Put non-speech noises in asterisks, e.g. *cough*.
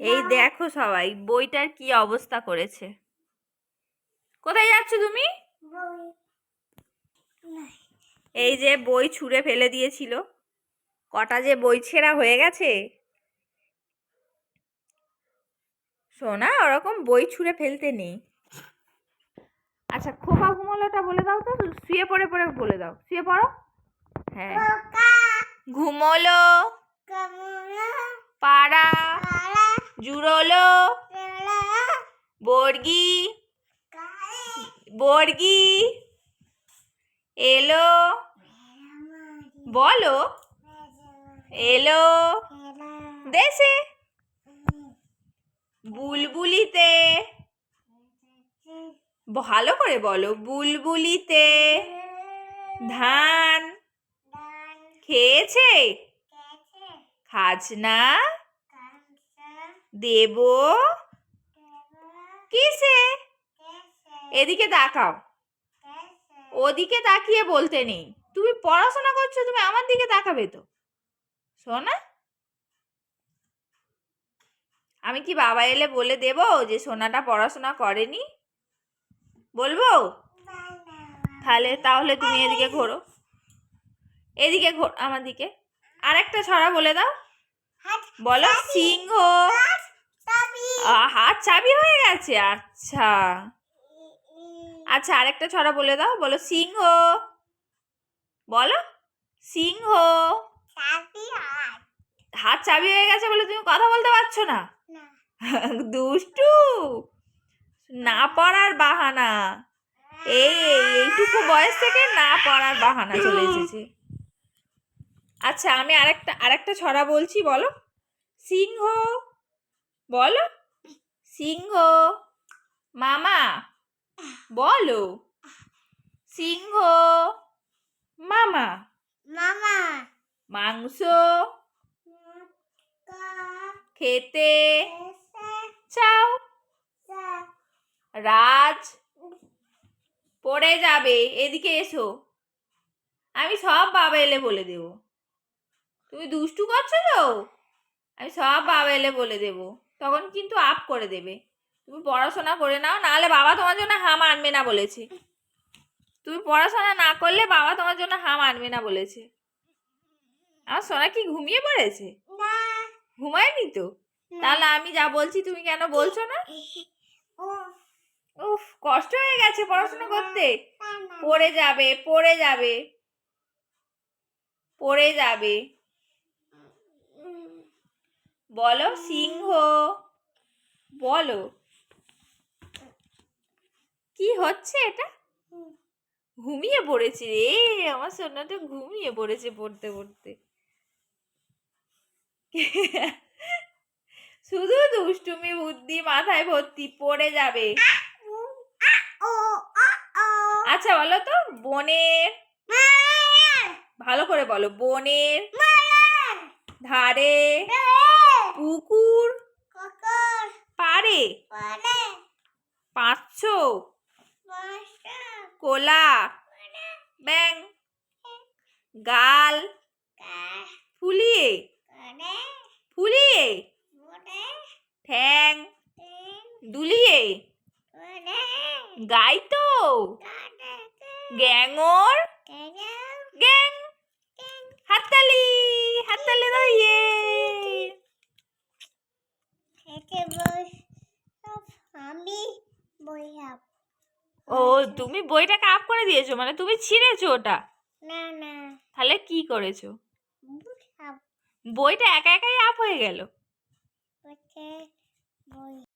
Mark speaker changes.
Speaker 1: এই দেখো সবাই বইটার কি অবস্থা করেছে? কোথায় যাচ্ছ তুমি? এই যে বই ছুঁড়ে ফেলে দিয়েছিল। কটা যে বই ছেঁড়া হয়ে গেছে। সোনা ওরকম বই ছুঁড়ে ফেলতে নেই। আচ্ছা খোপা ঘুমোলোটা বলে দাও তো। শুয়ে পড়ে পড়ে বলে দাও। শুয়ে পড়ো। হ্যাঁ। ঘুমোলো। পাড়া। জুড়োলো। বর্গি। বর্গি। এলো। বলো। এলো। দেশে। বুলবুলিতে। ভালো করে বলো। বুলবুলিতে। ধান। খেয়েছে। খাজনা? দেব। কিসে? এদিকে তাকাও। ওদিকে তাকিয়ে বলতে নেই। তুমি পড়াশোনা করছ, তুমি আমার দিকে তাকাবে তো। সোনা? আমি কি বাবা এলে বলে দেব যে সোনাটা পড়াশোনা করেনি? বলব? তাহলে তাহলে তুমি এদিকে ঘোরো। এদিকে ঘোর আমার দিকে। আর একটা ছড়া বলে দাও। বলো, সিংহ। হাত চাবি হয়ে গেছে আচ্ছা। আচ্ছা আরেকটা ছড়া বলে দাও বলো সিংহ। বলো সিংহ। হাত চাবি হয়ে গেছে বলে তুমি কথা বলতে পারছ না? *laughs* দুষ্টু। না পড়ার বাহানা। এই এই এইটুকু বয়স থেকে না পড়ার বাহানা চলে এসেছে। আচ্ছা আমি আরেকটা আরেকটা ছড়া বলছি বলো। সিংহ। বলো। সিংহ। মামা বলো। সিংহ। মামা।
Speaker 2: মামা।
Speaker 1: মাংস। খেতে। চাও। রাজ। পড়ে যাবে এদিকে এসো। আমি সব বাবা এলে বলে দেব। তুমি দুষ্টু করছ তো? আমি সব বাবা এলে বলে দেব। তখন কিন্তু আপ করে দেবে। তুমি পড়াশোনা করে নাও নাহলে বাবা তোমার জন্য হাম আনবে না বলেছে। তুমি পড়াশোনা না করলে বাবা তোমার জন্য হাম আনবে না বলেছে। আমার সোনা কি ঘুমিয়ে পড়েছে? ঘুমায়নি তো? তাহলে আমি যা বলছি তুমি কেন বলছো না? উফ কষ্ট হয়ে গেছে পড়াশোনা করতে। পড়ে যাবে পড়ে যাবে। পড়ে যাবে। বলো সিংহ। বলো। কি হচ্ছে এটা? ঘুমিয়ে পড়েছে রে, আমার সোনাটা ঘুমিয়ে পড়েছে পড়তে পড়তে। শুধু দুষ্টুমি বুদ্ধি মাথায় ভর্তি, পড়ে যাবে। আচ্ছা বলো তো, বনের ভালো করে বলো, বনের ধারে পাঁচশো কোলা। ব্যাং। গাল। ফুলিয়ে। ফুলিয়ে। ঠ্যাং। দুলিয়ে। গাইতো। গ্যাঙর। গ্যাং। হাততালি। হাততালি দাও ও তুমি বইটাকে আপ করে দিয়েছ মানে তুমি ছিঁড়েছো ওটা?
Speaker 2: না না।
Speaker 1: তাহলে কি করেছ? বইটা একা একাই আপ হয়ে গেল।
Speaker 2: বই